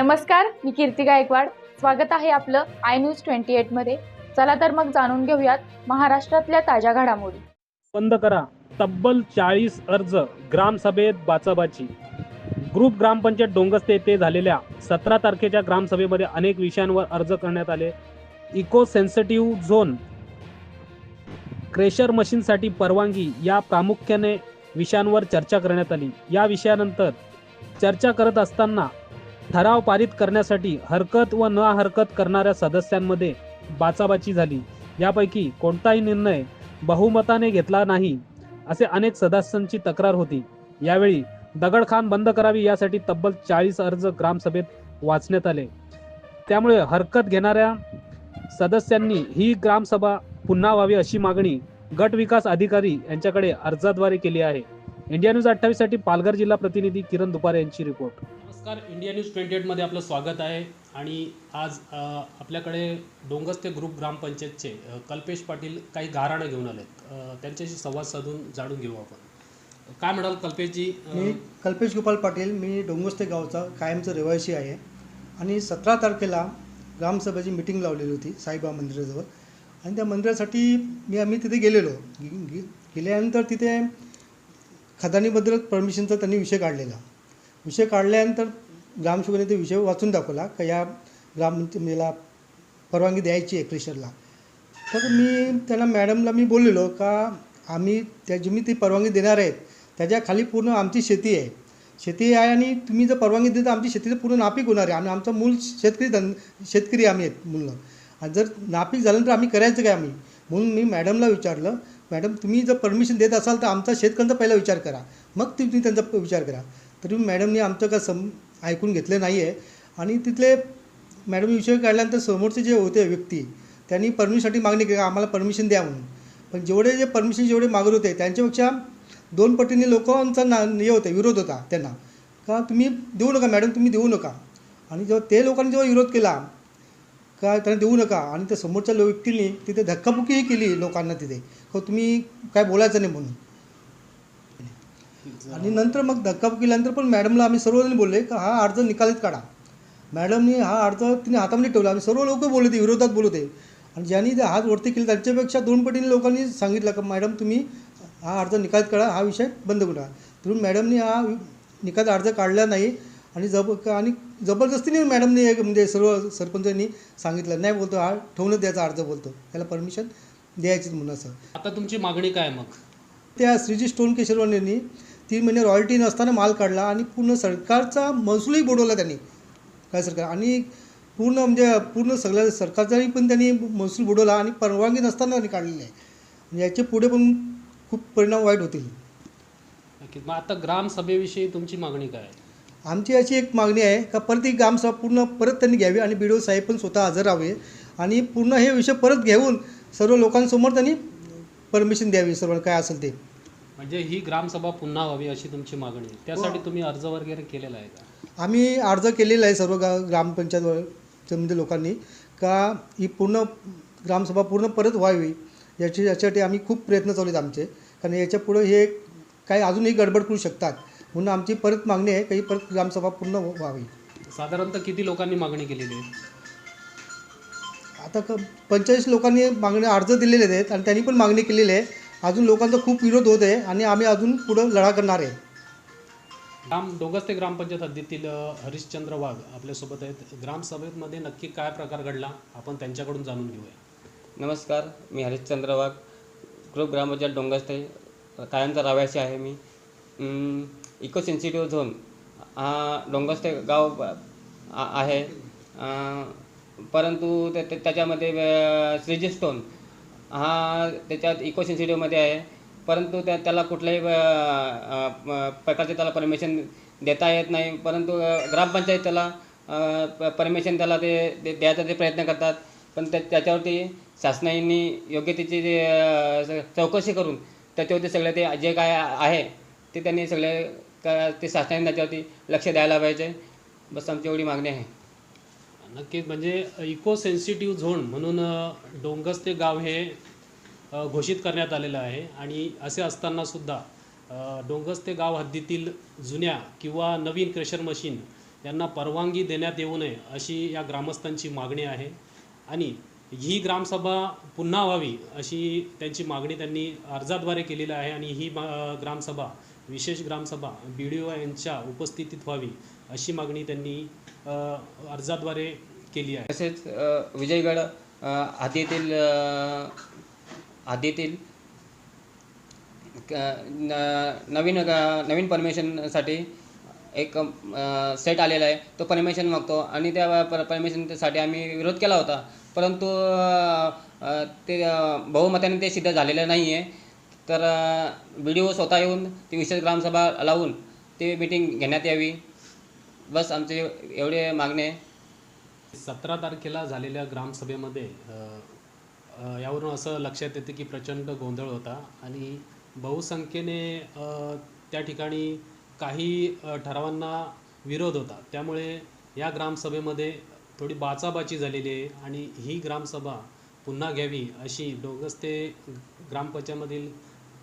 नमस्कार मी कीर्ती गायकवाड. स्वागत आहे आपलं आय न्यूज ट्वेंटी एटमध्ये चला तर मग जाणून घेऊयात महाराष्ट्रातल्या ताज्या घडामोडी. बंद करा. तब्बल चाळीस अर्ज ग्रामसभेत बाचाबाची. ग्रुप ग्रामपंचायत डोंगस्ते येथे झालेल्या सतरा तारखेच्या ग्रामसभेमध्ये अनेक विषयांवर अर्ज करण्यात आले. इको सेन्सिटिव्ह झोन क्रेशर मशीनसाठी परवानगी या प्रामुख्याने विषयांवर चर्चा करण्यात आली. या विषयानंतर चर्चा करत असताना ठराव पारित करण्यासाठी हरकत व न हरकत करणाऱ्या सदस्यांमध्ये बाचाबाची झाली. यापैकी कोणताही निर्णय बहुमताने घेतला नाही असे अनेक सदस्यांची तक्रार होती. यावेळी दगडखान बंद करावी यासाठी तब्बल चाळीस अर्ज ग्रामसभेत वाचण्यात आले. त्यामुळे हरकत घेणाऱ्या सदस्यांनी ही ग्रामसभा पुन्हा व्हावी अशी मागणी गट विकास अधिकारी यांच्याकडे अर्जाद्वारे केली आहे. इंडिया न्यूज अठ्ठावीससाठी पालघर जिल्हा प्रतिनिधी किरण दुपारे यांची रिपोर्ट. नमस्कार इंडिया न्यूज ट्वेंटी एटमध्ये आपलं स्वागत आहे. आणि आज आपल्याकडे डोंगस्ते ग्रुप ग्रामपंचायतचे कल्पेश पाटील काही गाराणं घेऊन आलेत. अ, त्यांच्याशी संवाद साधून जाणून घेऊ आपण. काय म्हणाल कल्पेशजी? मी कल्पेश गोपाल पाटील मी डोंगोस्ते गावचा कायमचा रहिवासी आहे. आणि सतरा तारखेला ग्रामसभेची मिटिंग लावलेली होती साईबाबा मंदिराजवळ. आणि त्या मंदिरासाठी मी आम्ही तिथे गेलेलो. गे- गे- गेल्यानंतर तिथे खदानीबद्दल परमिशनचा त्यांनी विषय काढलेला. विषय काढल्यानंतर ग्रामसेवकाने ते विषय वाचून दाखवला का या ग्राम परवानगी द्यायची आहे क्रेशरला तर मी त्यांना मॅडमला मी बोललेलो का आम्ही त्या जी मी ती परवानगी देणार आहेत त्याच्याखाली पूर्ण आमची शेती आहे. शेती आहे आणि तुम्ही जर परवानगी देता आमची शेतीचं पूर्ण नापीक होणार आहे. आणि आमचं मूल शेतकरी धन शेतकरी आम्ही आहेत मुलं. आणि जर नापीक झालं तर आम्ही करायचं काय आम्ही? म्हणून मी मॅडमला विचारलं मॅडम तुम्ही जर परमिशन देत असाल तर आमचा शेतकऱ्यांचा पहिला विचार करा. मग तुम्ही त्यांचा विचार करा. तरी मॅडमनी आमचं का सम ऐकून घेतलं नाही आहे आणि तिथले मॅडम विषय काढल्यानंतर समोरचे जे होते व्यक्ती त्यांनी परमिशनसाठी मागणी केली. आम्हाला परमिशन द्या म्हणून. पण जेवढे जे परमिशन जेवढे मागत होते त्यांच्यापेक्षा दोन पटीने लोकांचा ना हे होते विरोध होता त्यांना. का तुम्ही देऊ नका मॅडम तुम्ही देऊ नका. आणि जेव्हा ते लोकांनी जेव्हा विरोध केला का त्यांना देऊ नका. आणि त्या समोरच्या लो व्यक्तींनी तिथे धक्काबुक्कीही केली लोकांना तिथे. हो तुम्ही काय बोलायचं नाही म्हणून. आणि नंतर मग धक्काबुक्की केल्यानंतर पण मॅडमला आम्ही सर्वजण बोलले का हा अर्ज निकालीत काढा. मॅडमनी हा अर्ज तिने हातामध्ये ठेवला. आम्ही सर्व लोक बोलत विरोधात बोलत आणि ज्यांनी ते हात वरती केले त्यांच्यापेक्षा दोन पटीने लोकांनी सांगितलं का मॅडम तुम्ही हा अर्ज निकालीत काढा हा विषय बंद करा. म्हणून मॅडमनी हा निकाल अर्ज काढला नाही. आणि जब आणि जबरदस्तीने मॅडमने एक म्हणजे सर्व सरपंचांनी सांगितलं. नाही बोलतो हा ठेवूनच द्यायचा अर्ज बोलतो. त्याला परमिशन द्यायचीच म्हणून असं. आता तुमची मागणी काय मग? त्या श्रीजी स्टोन केशरवान यांनी तीन महिने रॉयल्टी नसताना माल काढला आणि पूर्ण सरकारचा महसूलही बुडवला त्यांनी. काय सरकार? आणि पूर्ण म्हणजे पूर्ण सगळ्या सरकारचाही पण त्यांनी महसूल बुडवला आणि परवानगी नसताना त्यांनी काढलेली आहे. आणि याचे पुढे पण खूप परिणाम वाईट होतील. मग आता ग्रामसभेविषयी तुमची मागणी काय आहे? आमची अशी एक मागणी आहे का परत ही ग्रामसभा पूर्ण परत त्यांनी घ्यावी आणि बी साहेब पण स्वतः हजर राहावे आणि पूर्ण हे विषय परत घेऊन सर्व लोकांसमोर त्यांनी परमिशन द्यावी सर्व काय असेल ते. म्हणजे ही ग्रामसभा पुन्हा व्हावी अशी तुमची मागणी आहे. त्यासाठी तुम्ही अर्ज वगैरे केलेला आहे का? आम्ही अर्ज केलेला आहे सर्व गा ग्रामपंचायत लोकांनी का ही पूर्ण ग्रामसभा पूर्ण परत व्हावी याची याच्यासाठी आम्ही खूप प्रयत्न चालू आहेत आमचे. कारण याच्या पुढं हे काही अजूनही गडबड करू शकतात. म्हणून आमची परत मागणी आहे की ही परत ग्रामसभा पूर्ण व्हावी. साधारणतः किती लोकांनी मागणी केलेली आहे? आता क पंचेचाळीस लोकांनी मागणी अर्ज दिलेले आहेत आणि त्यांनी पण मागणी केलेली आहे. अजून लोकांचा खूप विरोध होत आहे आणि आम्ही अजून पुढं लढा करणार आहे. ग्राम डोंगस्ते ग्रामपंचायत हद्दीतील अ, हरिश्चंद्र वाघ आपल्यासोबत आहेत. ग्रामसभेमध्ये नक्की काय प्रकार घडला आपण त्यांच्याकडून जाणून घेऊया. नमस्कार मी हरिश्चंद्र वाघ ग्रुप ग्रामपंचायत डोंगस्ते कायमचा रहिवासी आहे मी. अं, इको सेन्सिटिव्ह झोन हा डोंगस्ते गाव आहे. परंतु त्या- त्याच्यामध्ये अं, स्टोन हा त्याच्यात इको सेन्सिटिव्हमध्ये आहे. परंतु त्या त्याला कुठल्याही प्रकारचे त्याला परमिशन देता येत नाही. परंतु ग्रामपंचायत त्याला परमिशन त्याला ते द्यायचा ते प्रयत्न करतात. पण त्या त्याच्यावरती शासनाने योग्य त्याची जे चौकशी करून त्याच्यावरती सगळे ते जे काय आहे ते त्यांनी सगळे का ते शासनाने त्याच्यावरती लक्ष द्यायला पाहिजे? बस आमची एवढी मागणी आहे. नक्कीच म्हणजे इको सेन्सिटिव्ह झोन म्हणून डोंगस ते गाव हे घोषित करण्यात आलेलं आहे. आणि असे असताना सुद्धा ते गाव हद्दीतील जुन्या किंवा नवीन क्रेशर मशीन यांना परवानगी देण्यात येऊ नये अशी या ग्रामस्थांची मागणी आहे. आणि ही ग्रामसभा पुन्हा व्हावी अशी त्यांची मागणी त्यांनी अर्जाद्वारे केलेली आहे. आणि ही मा- ग्रामसभा विशेष ग्रामसभा बी डी ओ यांच्या उपस्थितीत व्हावी अशी मागणी त्यांनी अर्जाद्वारे केली आहे. तसेच विजयगड हद्दीतील हद्दीतील नवीन नवीन परमिशनसाठी एक सेट आलेला आहे. तो परमिशन मागतो आणि त्या पर परमिशनसाठी आम्ही विरोध केला होता. परंतु ते बहुमताने ते सिद्ध झालेलं नाही आहे तर बी डी ओ स्वतः येऊन ती विशेष ग्रामसभा लावून ती मिटिंग घेण्यात यावी. बस आमचे एवढे मागणे. आहे सतरा तारखेला झालेल्या ग्रामसभेमध्ये यावरून असं लक्षात येतं की प्रचंड गोंधळ होता आणि बहुसंख्येने त्या ठिकाणी काही ठरावांना विरोध होता. त्यामुळे या ग्रामसभेमध्ये थोडी बाचाबाची झालेली आहे आणि ही ग्रामसभा पुन्हा घ्यावी अशी डोगस्ते ग्रामपंचायतमधील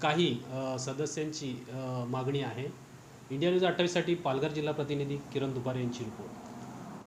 काही सदस्यांची मागणी आहे. इंडिया न्यूज अठ्ठावीससाठी पालघर जिल्हा प्रतिनिधी किरण दुपारे यांची रिपोर्ट.